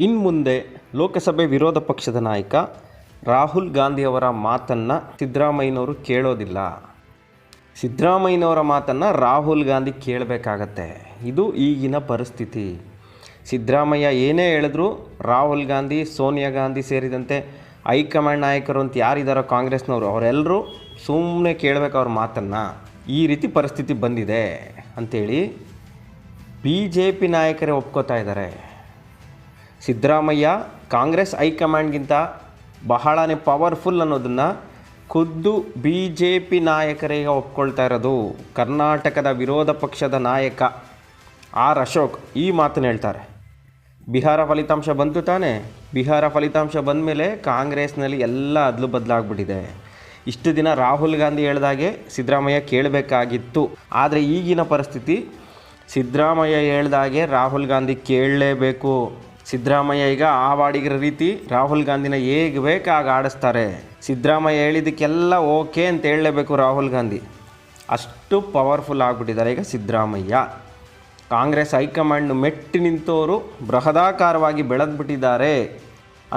ಇನ್ನು ಮುಂದೆ ಲೋಕಸಭೆ ವಿರೋಧ ಪಕ್ಷದ ನಾಯಕ ರಾಹುಲ್ ಗಾಂಧಿಯವರ ಮಾತನ್ನು ಸಿದ್ದರಾಮಯ್ಯನವರು ಕೇಳೋದಿಲ್ಲ. ಸಿದ್ದರಾಮಯ್ಯನವರ ಮಾತನ್ನು ರಾಹುಲ್ ಗಾಂಧಿ ಕೇಳಬೇಕಾಗತ್ತೆ. ಇದು ಈಗಿನ ಪರಿಸ್ಥಿತಿ. ಸಿದ್ದರಾಮಯ್ಯ ಏನೇ ಹೇಳಿದ್ರು ರಾಹುಲ್ ಗಾಂಧಿ, ಸೋನಿಯಾ ಗಾಂಧಿ ಸೇರಿದಂತೆ ಹೈಕಮಾಂಡ್ ನಾಯಕರು ಅಂತ ಯಾರಿದ್ದಾರೋ ಕಾಂಗ್ರೆಸ್ನವರು ಅವರೆಲ್ಲರೂ ಸುಮ್ಮನೆ ಕೇಳಬೇಕು ಅವ್ರ ಮಾತನ್ನು. ಈ ರೀತಿ ಪರಿಸ್ಥಿತಿ ಬಂದಿದೆ ಅಂಥೇಳಿ ಬಿ ಜೆ ಪಿ ನಾಯಕರೇ ಒಪ್ಕೋತಾ ಇದ್ದಾರೆ. ಸಿದ್ದರಾಮಯ್ಯ ಕಾಂಗ್ರೆಸ್ ಹೈಕಮಾಂಡ್ಗಿಂತ ಬಹಳನೇ ಪವರ್ಫುಲ್ ಅನ್ನೋದನ್ನು ಖುದ್ದು ಬಿ ಜೆ ಪಿ ನಾಯಕರೇ ಒಪ್ಕೊಳ್ತಾ ಇರೋದು. ಕರ್ನಾಟಕದ ವಿರೋಧ ಪಕ್ಷದ ನಾಯಕ ಆರ್ ಅಶೋಕ್ ಈ ಮಾತನ್ನು ಹೇಳ್ತಾರೆ. ಬಿಹಾರ ಫಲಿತಾಂಶ ಬಂತು ತಾನೇ? ಬಿಹಾರ ಫಲಿತಾಂಶ ಬಂದ ಮೇಲೆ ಕಾಂಗ್ರೆಸ್ನಲ್ಲಿ ಎಲ್ಲ ಅದಲು ಬದಲಾಗ್ಬಿಟ್ಟಿದೆ. ಇಷ್ಟು ದಿನ ರಾಹುಲ್ ಗಾಂಧಿ ಹೇಳ್ದಾಗೆ ಸಿದ್ದರಾಮಯ್ಯ ಕೇಳಬೇಕಾಗಿತ್ತು. ಆದರೆ ಈಗಿನ ಪರಿಸ್ಥಿತಿ ಸಿದ್ದರಾಮಯ್ಯ ಹೇಳ್ದಾಗೆ ರಾಹುಲ್ ಗಾಂಧಿ ಕೇಳಲೇಬೇಕು. ಸಿದ್ದರಾಮಯ್ಯ ಈಗ ಆವಾಡಿಗರ ರೀತಿ ರಾಹುಲ್ ಗಾಂಧಿನ ಹೇಗೆ ಬೇಕು ಆಗ ಆಡಿಸ್ತಾರೆ? ಸಿದ್ದರಾಮಯ್ಯ ಹೇಳಿದ್ದಕ್ಕೆಲ್ಲ ಓಕೆ ಅಂತ ಹೇಳಲೇಬೇಕು ರಾಹುಲ್ ಗಾಂಧಿ. ಅಷ್ಟು ಪವರ್ಫುಲ್ ಆಗಿಬಿಟ್ಟಿದ್ದಾರೆ ಈಗ ಸಿದ್ದರಾಮಯ್ಯ. ಕಾಂಗ್ರೆಸ್ ಹೈಕಮಾಂಡ್ ಮೆಟ್ಟಿ ನಿಂತವರು ಬೃಹದಾಕಾರವಾಗಿ ಬೆಳೆದ್ಬಿಟ್ಟಿದ್ದಾರೆ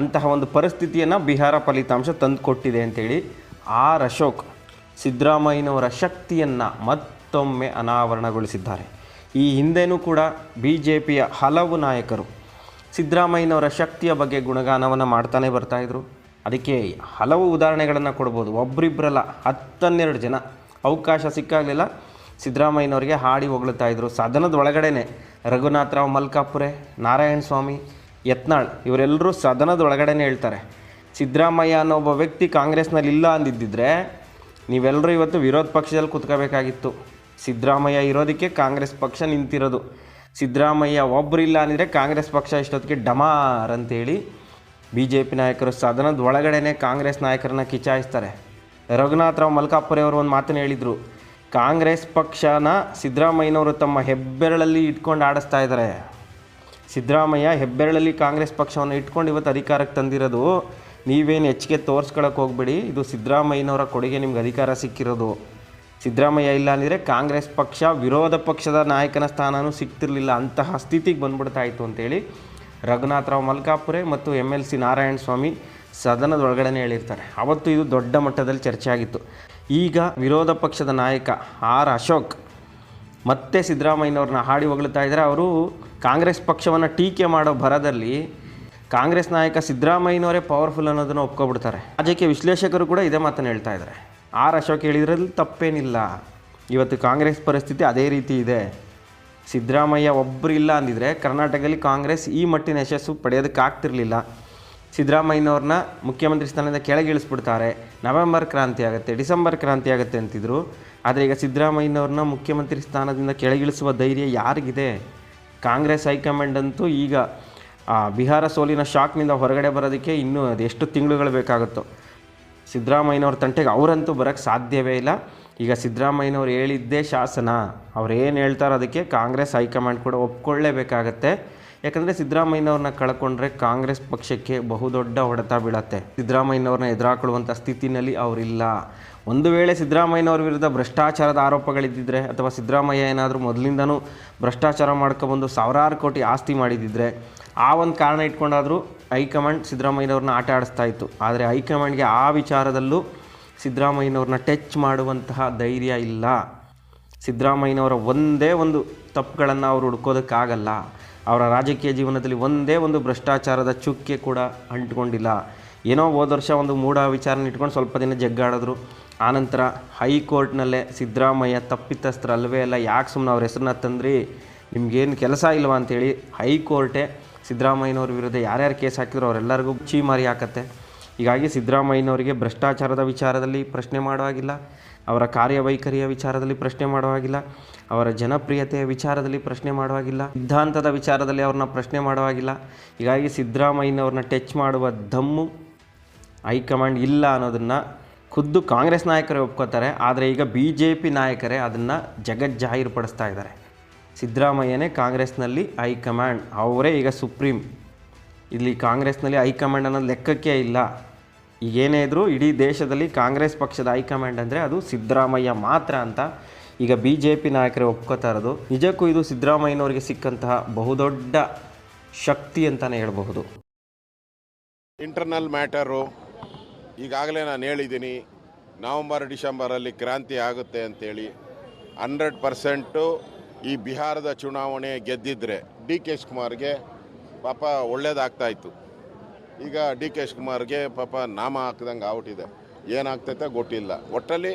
ಅಂತಹ ಒಂದು ಪರಿಸ್ಥಿತಿಯನ್ನು ಬಿಹಾರ ಫಲಿತಾಂಶ ತಂದುಕೊಟ್ಟಿದೆ ಅಂತೇಳಿ ಆರ್ ಅಶೋಕ್ ಸಿದ್ದರಾಮಯ್ಯನವರ ಶಕ್ತಿಯನ್ನು ಮತ್ತೊಮ್ಮೆ ಅನಾವರಣಗೊಳಿಸಿದ್ದಾರೆ. ಈ ಹಿಂದೆನೂ ಕೂಡ ಬಿ ಜೆ ಪಿಯ ಹಲವು ನಾಯಕರು ಸಿದ್ದರಾಮಯ್ಯನವರ ಶಕ್ತಿಯ ಬಗ್ಗೆ ಗುಣಗಾನವನ್ನು ಮಾಡ್ತಾನೆ ಬರ್ತಾಯಿದ್ರು ಅದಕ್ಕೆ ಹಲವು ಉದಾಹರಣೆಗಳನ್ನು ಕೊಡ್ಬೋದು. ಒಬ್ಬರಿಬ್ಬರಲ್ಲ ಹತ್ತನ್ನೆರಡು ಜನ. ಅವಕಾಶ ಸಿಕ್ಕಾಗಲಿಲ್ಲ. ಸಿದ್ದರಾಮಯ್ಯನವರಿಗೆ ಹಾಡಿ ಹೊಗಳ್ತಾ ಇದ್ರು. ಸದನದ ಒಳಗಡೆನೆ ರಘುನಾಥರಾವ್ ಮಲ್ಕಾಪುರೆ, ನಾರಾಯಣ ಸ್ವಾಮಿ, ಯತ್ನಾಳ್ ಇವರೆಲ್ಲರೂ ಸದನದ ಒಳಗಡೆನೆ ಹೇಳ್ತಾರೆ. ಸಿದ್ದರಾಮಯ್ಯ ಅನ್ನೋ ಒಬ್ಬ ವ್ಯಕ್ತಿ ಕಾಂಗ್ರೆಸ್ನಲ್ಲಿ ಇಲ್ಲ ಅಂದಿದ್ದಿದ್ರೆ ನೀವೆಲ್ಲರೂ ಇವತ್ತು ವಿರೋಧ ಪಕ್ಷದಲ್ಲಿ ಕುತ್ಕೋಬೇಕಾಗಿತ್ತು. ಸಿದ್ದರಾಮಯ್ಯ ಇರೋದಕ್ಕೆ ಕಾಂಗ್ರೆಸ್ ಪಕ್ಷ ನಿಂತಿರೋದು. ಸಿದ್ದರಾಮಯ್ಯ ಒಬ್ಬರಿಲ್ಲ ಅಂದರೆ ಕಾಂಗ್ರೆಸ್ ಪಕ್ಷ ಇಷ್ಟೊತ್ತಿಗೆ ಡಮಾರ್ ಅಂತೇಳಿ ಬಿ ಜೆ ಪಿ ನಾಯಕರು ಸದನದ ಒಳಗಡೆನೆ ಕಾಂಗ್ರೆಸ್ ನಾಯಕರನ್ನ ಕಿಚಾಯಿಸ್ತಾರೆ. ರಘುನಾಥರಾವ್ ಮಲ್ಕಾಪುರೆ ಅವರು ಒಂದು ಮಾತನ್ನು ಹೇಳಿದರು. ಕಾಂಗ್ರೆಸ್ ಪಕ್ಷನ ಸಿದ್ದರಾಮಯ್ಯನವರು ತಮ್ಮ ಹೆಬ್ಬೆರಳಲ್ಲಿ ಇಟ್ಕೊಂಡು ಆಡಿಸ್ತಾ ಇದ್ದಾರೆ ಸಿದ್ದರಾಮಯ್ಯ ಹೆಬ್ಬೆರಳಲ್ಲಿ ಕಾಂಗ್ರೆಸ್ ಪಕ್ಷವನ್ನು ಇಟ್ಕೊಂಡು ಇವತ್ತು ಅಧಿಕಾರಕ್ಕೆ ತಂದಿರೋದು, ನೀವೇನು ಹೆಚ್ಚಿಗೆ ತೋರಿಸ್ಕೊಳಕ್ಕೆ ಹೋಗ್ಬೇಡಿ. ಇದು ಸಿದ್ದರಾಮಯ್ಯನವರ ಕೊಡುಗೆ ನಿಮ್ಗೆ ಅಧಿಕಾರ ಸಿಕ್ಕಿರೋದು. ಸಿದ್ದರಾಮಯ್ಯ ಇಲ್ಲ ಅಂದರೆ ಕಾಂಗ್ರೆಸ್ ಪಕ್ಷ, ವಿರೋಧ ಪಕ್ಷದ ನಾಯಕನ ಸ್ಥಾನವೂ ಸಿಗ್ತಿರಲಿಲ್ಲ. ಅಂತಹ ಸ್ಥಿತಿಗೆ ಬಂದ್ಬಿಡ್ತಾ ಇತ್ತು ಅಂತೇಳಿ ರಘುನಾಥರಾವ್ ಮಲ್ಕಾಪುರೆ ಮತ್ತು M L C Narayana Swamy ಸದನದ ಒಳಗಡೆ ಹೇಳಿರ್ತಾರೆ. ಅವತ್ತು ಇದು ದೊಡ್ಡ ಮಟ್ಟದಲ್ಲಿ ಚರ್ಚೆ ಆಗಿತ್ತು ಈಗ ವಿರೋಧ ಪಕ್ಷದ ನಾಯಕ ಆರ್ ಅಶೋಕ್ ಮತ್ತೆ ಸಿದ್ದರಾಮಯ್ಯನವ್ರನ್ನ ಹಾಡಿ ಹೊಗಳ್ತಾ ಇದ್ದಾರೆ. ಅವರು ಕಾಂಗ್ರೆಸ್ ಪಕ್ಷವನ್ನು ಟೀಕೆ ಮಾಡೋ ಭರದಲ್ಲಿ ಕಾಂಗ್ರೆಸ್ ನಾಯಕ ಸಿದ್ದರಾಮಯ್ಯನವರೇ ಪವರ್ಫುಲ್ ಅನ್ನೋದನ್ನು ಒಪ್ಕೊಬಿಡ್ತಾರೆ. ರಾಜಕೀಯ ವಿಶ್ಲೇಷಕರು ಕೂಡ ಇದೇ ಮಾತನ್ನು ಹೇಳ್ತಾ ಇದ್ದಾರೆ. ಆರ್ ಅಶೋಕ್ ಹೇಳಿದ್ರಲ್ಲಿ ತಪ್ಪೇನಿಲ್ಲ. ಇವತ್ತು ಕಾಂಗ್ರೆಸ್ ಪರಿಸ್ಥಿತಿ ಅದೇ ರೀತಿ ಇದೆ. ಸಿದ್ದರಾಮಯ್ಯ ಒಬ್ಬರು ಇಲ್ಲ ಅಂದಿದ್ರೆ ಕರ್ನಾಟಕದಲ್ಲಿ ಕಾಂಗ್ರೆಸ್ ಈ ಮಟ್ಟಿನ ಯಶಸ್ಸು ಪಡೆಯೋದಕ್ಕಾಗ್ತಿರ್ಲಿಲ್ಲ ಸಿದ್ದರಾಮಯ್ಯನವ್ರನ್ನ ಮುಖ್ಯಮಂತ್ರಿ ಸ್ಥಾನದಿಂದ ಕೆಳಗಿಳಿಸ್ಬಿಡ್ತಾರೆ. ನವೆಂಬರ್ ಕ್ರಾಂತಿ ಆಗುತ್ತೆ, ಡಿಸೆಂಬರ್ ಕ್ರಾಂತಿ ಆಗುತ್ತೆ ಅಂತಿದ್ರು. ಆದರೆ ಈಗ ಸಿದ್ದರಾಮಯ್ಯನವ್ರನ್ನ ಮುಖ್ಯಮಂತ್ರಿ ಸ್ಥಾನದಿಂದ ಕೆಳಗಿಳಿಸುವ ಧೈರ್ಯ ಯಾರಿಗಿದೆ? ಕಾಂಗ್ರೆಸ್ ಹೈಕಮಾಂಡ್ ಅಂತೂ ಈಗ ಬಿಹಾರ ಸೋಲಿನ ಶಾಕ್ನಿಂದ ಹೊರಗಡೆ ಬರೋದಕ್ಕೆ ಇನ್ನೂ ಅದೆಷ್ಟು ತಿಂಗಳುಗಳು ಬೇಕಾಗುತ್ತೋ. ಸಿದ್ದರಾಮಯ್ಯನವ್ರ ತಂಟೆಗೆ ಅವರಂತೂ ಬರೋಕ್ಕೆ ಸಾಧ್ಯವೇ ಇಲ್ಲ. ಈಗ ಸಿದ್ದರಾಮಯ್ಯನವ್ರು ಹೇಳಿದ್ದೇ ಶಾಸನ. ಅವ್ರು ಏನು ಹೇಳ್ತಾರೋ ಅದಕ್ಕೆ ಕಾಂಗ್ರೆಸ್ ಹೈಕಮಾಂಡ್ ಕೂಡ ಒಪ್ಕೊಳ್ಳೇಬೇಕಾಗತ್ತೆ. ಯಾಕಂದರೆ ಸಿದ್ದರಾಮಯ್ಯನವ್ರನ್ನ ಕಳ್ಕೊಂಡ್ರೆ ಕಾಂಗ್ರೆಸ್ ಪಕ್ಷಕ್ಕೆ ಬಹುದೊಡ್ಡ ಹೊಡೆತ ಬೀಳತ್ತೆ. ಸಿದ್ದರಾಮಯ್ಯನವ್ರನ್ನ ಎದುರಾಕೊಳ್ಳುವಂಥ ಸ್ಥಿತಿನಲ್ಲಿ ಅವರಿಲ್ಲ. ಒಂದು ವೇಳೆ ಸಿದ್ದರಾಮಯ್ಯನವ್ರ ವಿರುದ್ಧ ಭ್ರಷ್ಟಾಚಾರದ ಆರೋಪಗಳಿದ್ದಿದ್ರೆ ಅಥವಾ ಸಿದ್ದರಾಮಯ್ಯ ಏನಾದರೂ ಮೊದಲಿಂದನೂ ಭ್ರಷ್ಟಾಚಾರ ಮಾಡ್ಕೊಬಂದು ಸಾವಿರಾರು ಕೋಟಿ ಆಸ್ತಿ ಮಾಡಿದ್ದಿದ್ರೆ ಆ ಒಂದು ಕಾರಣ ಇಟ್ಕೊಂಡಾದರೂ ಹೈಕಮಾಂಡ್ ಸಿದ್ದರಾಮಯ್ಯನವ್ರನ್ನ ಆಟ ಆಡಿಸ್ತಾ ಇತ್ತು. ಆದರೆ ಹೈಕಮಾಂಡ್ಗೆ ಆ ವಿಚಾರದಲ್ಲೂ ಸಿದ್ದರಾಮಯ್ಯನವ್ರನ್ನ ಟಚ್ ಮಾಡುವಂತಹ ಧೈರ್ಯ ಇಲ್ಲ. ಸಿದ್ದರಾಮಯ್ಯನವರ ಒಂದೇ ಒಂದು ತಪ್ಪುಗಳನ್ನು ಅವರು ಹುಡ್ಕೋದಕ್ಕಾಗಲ್ಲ. ಅವರ ರಾಜಕೀಯ ಜೀವನದಲ್ಲಿ ಒಂದೇ ಒಂದು ಭ್ರಷ್ಟಾಚಾರದ ಚುಕ್ಕೆ ಕೂಡ ಅಂಟ್ಕೊಂಡಿಲ್ಲ. ಏನೋ ಹೋದ ವರ್ಷ ಒಂದು ಮೂಢ ವಿಚಾರನ ಇಟ್ಕೊಂಡು ಸ್ವಲ್ಪ ದಿನ ಜಗ್ಗಾಡಿದ್ರು. ಆನಂತರ ಹೈಕೋರ್ಟ್ನಲ್ಲೇ ಸಿದ್ದರಾಮಯ್ಯ ತಪ್ಪಿತಸ್ಥರಲ್ವೇ ಅಲ್ಲ, ಯಾಕೆ ಸುಮ್ಮನೆ ಅವ್ರ ಹೆಸರನ್ನ ತಂದ್ರಿ? ನಿಮಗೇನು ಕೆಲಸ ಇಲ್ವಾ ಅಂಥೇಳಿ ಹೈಕೋರ್ಟೇ ಸಿದ್ದರಾಮಯ್ಯನವ್ರ ವಿರುದ್ಧ ಯಾರ್ಯಾರು ಕೇಸ್ ಹಾಕಿದ್ರು ಅವರೆಲ್ಲರಿಗೂ ಚೀಮಾರಿ ಹಾಕತ್ತೆ. ಹೀಗಾಗಿ ಸಿದ್ದರಾಮಯ್ಯನವರಿಗೆ ಭ್ರಷ್ಟಾಚಾರದ ವಿಚಾರದಲ್ಲಿ ಪ್ರಶ್ನೆ ಮಾಡುವಾಗಿಲ್ಲ, ಅವರ ಕಾರ್ಯವೈಖರಿಯ ವಿಚಾರದಲ್ಲಿ ಪ್ರಶ್ನೆ ಮಾಡುವಾಗಿಲ್ಲ, ಅವರ ಜನಪ್ರಿಯತೆಯ ವಿಚಾರದಲ್ಲಿ ಪ್ರಶ್ನೆ ಮಾಡುವಾಗಿಲ್ಲ, ಸಿದ್ಧಾಂತದ ವಿಚಾರದಲ್ಲಿ ಅವ್ರನ್ನ ಪ್ರಶ್ನೆ ಮಾಡುವಾಗಿಲ್ಲ. ಹೀಗಾಗಿ ಸಿದ್ದರಾಮಯ್ಯನವ್ರನ್ನ ಟಚ್ ಮಾಡುವ ದಮ್ಮು ಹೈಕಮಾಂಡ್ ಇಲ್ಲ ಅನ್ನೋದನ್ನು ಖುದ್ದು ಕಾಂಗ್ರೆಸ್ ನಾಯಕರೇ ಒಪ್ಕೋತಾರೆ. ಆದರೆ ಈಗ ಬಿ ಜೆ ಪಿ ನಾಯಕರೇ ಅದನ್ನು ಜಗಜ್ಜಾಹೀರುಪಡಿಸ್ತಾ ಇದ್ದಾರೆ. ಸಿದ್ದರಾಮಯ್ಯನೇ ಕಾಂಗ್ರೆಸ್ನಲ್ಲಿ ಹೈಕಮಾಂಡ್ ಅವರೇ ಈಗ ಸುಪ್ರೀಂ. ಇಲ್ಲಿ ಕಾಂಗ್ರೆಸ್ನಲ್ಲಿ ಹೈಕಮಾಂಡ್ ಅನ್ನೋದು ಲೆಕ್ಕಕ್ಕೆ ಇಲ್ಲ. ಈಗೇನೇ ಇದ್ದರೂ ಇಡೀ ದೇಶದಲ್ಲಿ ಕಾಂಗ್ರೆಸ್ ಪಕ್ಷದ ಹೈಕಮಾಂಡ್ ಅಂದರೆ ಅದು ಸಿದ್ದರಾಮಯ್ಯ ಮಾತ್ರ ಅಂತ ಈಗ ಬಿ ಜೆ ಪಿ ನಾಯಕರೇ ಒಪ್ಕೋತಾ ಇರೋದು. ನಿಜಕ್ಕೂ ಇದು ಸಿದ್ದರಾಮಯ್ಯನವರಿಗೆ ಸಿಕ್ಕಂತಹ ಬಹುದೊಡ್ಡ ಶಕ್ತಿ ಅಂತಲೇ ಹೇಳಬಹುದು. ಇಂಟರ್ನಲ್ ಮ್ಯಾಟರು ಈಗಾಗಲೇ ನಾನು ಹೇಳಿದ್ದೀನಿ. ನವಂಬರ್ ಡಿಸೆಂಬರಲ್ಲಿ ಕ್ರಾಂತಿ ಆಗುತ್ತೆ ಅಂತೇಳಿ ಹಂಡ್ರೆಡ್ ಪರ್ಸೆಂಟು ಈ ಬಿಹಾರದ ಚುನಾವಣೆ ಗೆದ್ದಿದ್ರೆ ಡಿ ಕೆ ಶಿವಕುಮಾರ್ಗೆ ಪಾಪ ಒಳ್ಳೇದಾಗ್ತಾ ಇತ್ತು ಈಗ ಡಿ ಕೆ ಶಿವಕುಮಾರ್ಗೆ ಪಾಪ ನಾಮ ಹಾಕ್ದಂಗೆ ಆಗ್ಬಿಟ್ಟಿದೆ. ಏನಾಗ್ತೈತೆ ಗೊತ್ತಿಲ್ಲ. ಒಟ್ಟಲ್ಲಿ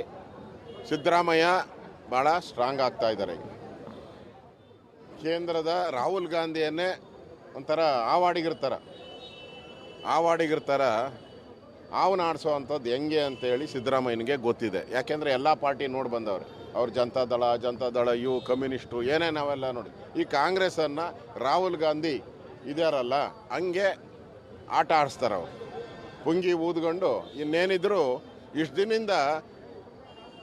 ಸಿದ್ದರಾಮಯ್ಯ ಭಾಳ ಸ್ಟ್ರಾಂಗ್ ಆಗ್ತಾ ಇದ್ದಾರೆ ಕೇಂದ್ರದ ರಾಹುಲ್ ಗಾಂಧಿಯನ್ನೇ ಒಂಥರ ಆವಾಡಿಗಿರ್ತಾರ. ಆವಾಡಿಗಿರ್ತಾರ. ಅವನ ಆಡಿಸೋ ಅಂಥದ್ದು ಹೆಂಗೆ ಅಂತೇಳಿ ಸಿದ್ದರಾಮಯ್ಯನಿಗೆ ಗೊತ್ತಿದೆ. ಯಾಕೆಂದರೆ ಎಲ್ಲ ಪಾರ್ಟಿ ನೋಡಿ ಬಂದವ್ರೆ. ಅವ್ರು ಜನತಾ ದಳ ಜನತಾ ದಳ, ಇವು ಕಮ್ಯುನಿಸ್ಟು, ಏನೇ ನಾವೆಲ್ಲ ನೋಡಿ. ಈ ಕಾಂಗ್ರೆಸ್ಸನ್ನು ರಾಹುಲ್ ಗಾಂಧಿ ಇದಾರಲ್ಲ ಹಂಗೆ ಆಟ ಆಡಿಸ್ತಾರೆ ಅವರು. ಪುಂಗಿ ಊದ್ಕೊಂಡು ಇನ್ನೇನಿದ್ರು ಇಷ್ಟು ದಿನದಿಂದ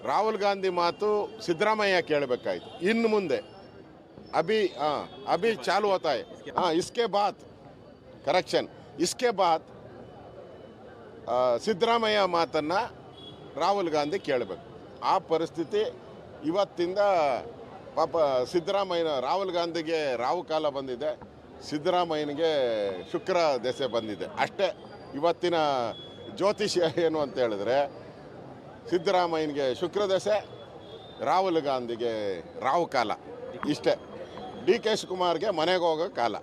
ರಾಹುಲ್ ಗಾಂಧಿ ಮಾತು ಸಿದ್ದರಾಮಯ್ಯ ಕೇಳಬೇಕಾಯ್ತು. ಇನ್ನು ಮುಂದೆ. ಅಭಿ ಹಾಂ ಅಭಿ ಚಾಲು ಹೋತಾಯ್ ಹಾಂ. ಇಸ್ಕೆ ಬಾತ್. ಕರೆಕ್ಷನ್. ಇಸ್ಕೆ ಬಾತ್. ಸಿದ್ದರಾಮಯ್ಯ ಮಾತನ್ನು ರಾಹುಲ್ ಗಾಂಧಿ ಕೇಳಬೇಕು. ಆ ಪರಿಸ್ಥಿತಿ ಇವತ್ತಿಂದ ಪಾಪ ಸಿದ್ದರಾಮಯ್ಯನ ರಾಹುಲ್ ಗಾಂಧಿಗೆ ರಾವು ಕಾಲ ಬಂದಿದೆ. ಸಿದ್ದರಾಮಯ್ಯನಿಗೆ ಶುಕ್ರ ದೆಸೆ ಬಂದಿದೆ. ಅಷ್ಟೇ, ಇವತ್ತಿನ ಜ್ಯೋತಿಷ್ಯ ಏನು ಅಂತ ಹೇಳಿದ್ರೆ, ಸಿದ್ದರಾಮಯ್ಯನಿಗೆ ಶುಕ್ರ ದೆಸೆ, ರಾಹುಲ್ ಗಾಂಧಿಗೆ ರಾವು ಕಾಲ. ಇಷ್ಟೇ. ಡಿ ಕೆ ಶಿವಕುಮಾರ್ಗೆ ಮನೆಗೆ ಹೋಗೋ ಕಾಲ.